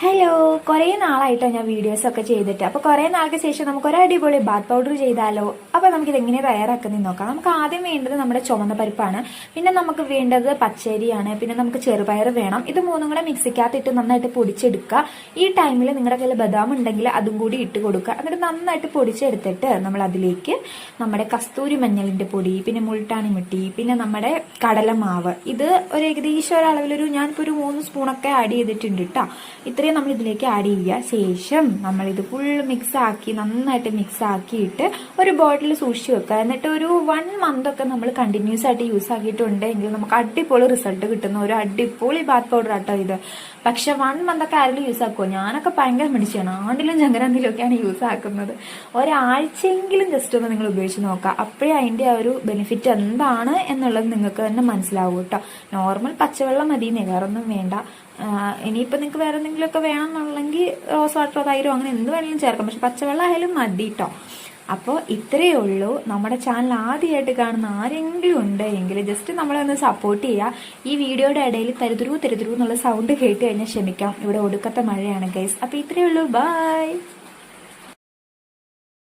Hello കുറേ നാളായിട്ടോ ഞാൻ videos ഒക്കെ ചെയ്തിട്ട്. അപ്പോൾ കുറേ നാൾക്ക് ശേഷം നമുക്ക് ഒരു അടിപൊളി ബാത്ത് പൗഡർ ചെയ്താലോ? അപ്പോൾ ഇത് എങ്ങനെ തയ്യാറാക്കുന്നത് നോക്കാം. നമുക്ക് ആദ്യം വേണ്ടത് നമ്മുടെ ചുമന്ന പരിപ്പാണ്. പിന്നെ നമുക്ക് വേണ്ടത് പച്ചരിയാണ്. പിന്നെ നമുക്ക് ചെറുപയർ വേണം. ഇത് മൂന്നും കൂടെ മിക്സിക്കകത്തിട്ട് നന്നായിട്ട് പൊടിച്ചെടുക്കുക. ഈ ടൈമിൽ നിങ്ങളുടെ കയ്യിൽ ബദാം ഉണ്ടെങ്കിൽ അതും കൂടി ഇട്ട് കൊടുക്കുക. എന്നിട്ട് നന്നായിട്ട് പൊടിച്ചെടുത്തിട്ട് നമ്മൾ അതിലേക്ക് നമ്മുടെ കസ്തൂരി മഞ്ഞളിന്റെ പൊടി പിന്നെ മുൾട്ടാണി മുട്ടി പിന്നെ നമ്മുടെ കടലമാവ്. ഇത് ഒരു ഏകദേശം ഒരളവിലൊരു ഞാനിപ്പോൾ ഒരു മൂന്ന് സ്പൂണൊക്കെ ആഡ് ചെയ്തിട്ടുണ്ട് കേട്ടോ ഇത്രയും നമ്മൾ ഇതിലേക്ക് ആഡ് ചെയ്യുക. ശേഷം നമ്മൾ ഇത് ഫുൾ മിക്സ് ആക്കി നന്നായിട്ട് മിക്സ് ആക്കിയിട്ട് ഒരു ബോട്ടിൽ സൂക്ഷിച്ച് വെക്കുക. എന്നിട്ട് ഒരു വൺ മന്ത് ഒക്കെ നമ്മൾ കണ്ടിന്യൂസ് ആയിട്ട് യൂസ് ആക്കിയിട്ടുണ്ടെങ്കിൽ നമുക്ക് അടിപൊളി റിസൾട്ട് കിട്ടുന്ന ഒരു അടിപൊളി ബാത്ത് പൗഡർ ആട്ടോ ഇത്. പക്ഷെ വൺ മന്ത് ഒക്കെ ആരെങ്കിലും യൂസ് ആക്കുമോ ഞാനൊക്കെ ഭയങ്കര മടിച്ചാണ്. ആണ്ടിലും ചങ്ങരാന്തിലും ഒക്കെയാണ് യൂസ് ആക്കുന്നത്. ഒരാഴ്ചയെങ്കിലും ജസ്റ്റ് ഒന്ന് നിങ്ങൾ ഉപയോഗിച്ച് നോക്കുക. അപ്പോഴേ അതിന്റെ ആ ഒരു ബെനിഫിറ്റ് എന്താണ് എന്നുള്ളത് നിങ്ങൾക്ക് തന്നെ മനസ്സിലാവും കേട്ടോ. നോർമൽ പച്ചവെള്ളം മതി ഒന്നും വേണ്ട. ഇനിയിപ്പോൾ നിങ്ങൾക്ക് വേറെ വേണമെന്നുണ്ടെങ്കിൽ റോസ് വാട്ടറോ തൈരോ അങ്ങനെ എന്ത് വേണമെങ്കിലും ചേർക്കാം. പക്ഷെ പച്ചവെള്ളം ആയാലും മതി കേട്ടോ അപ്പോൾ ഇത്രയേ ഉള്ളൂ. നമ്മുടെ ചാനൽ ആദ്യമായിട്ട് കാണുന്ന ആരെങ്കിലും ഉണ്ടെങ്കിൽ ജസ്റ്റ് നമ്മളെ ഒന്ന് സപ്പോർട്ട് ചെയ്യുക ഈ വീഡിയോയുടെ ഇടയിൽ തരുതുരു തരുതുരു എന്നുള്ള സൗണ്ട് കേട്ട് കഴിഞ്ഞാൽ ക്ഷമിക്കാം. ഇവിടെ ഒടുക്കത്തെ മഴയാണ് ഗൈസ് അപ്പോൾ ഇത്രയേ ഉള്ളൂ. ബൈ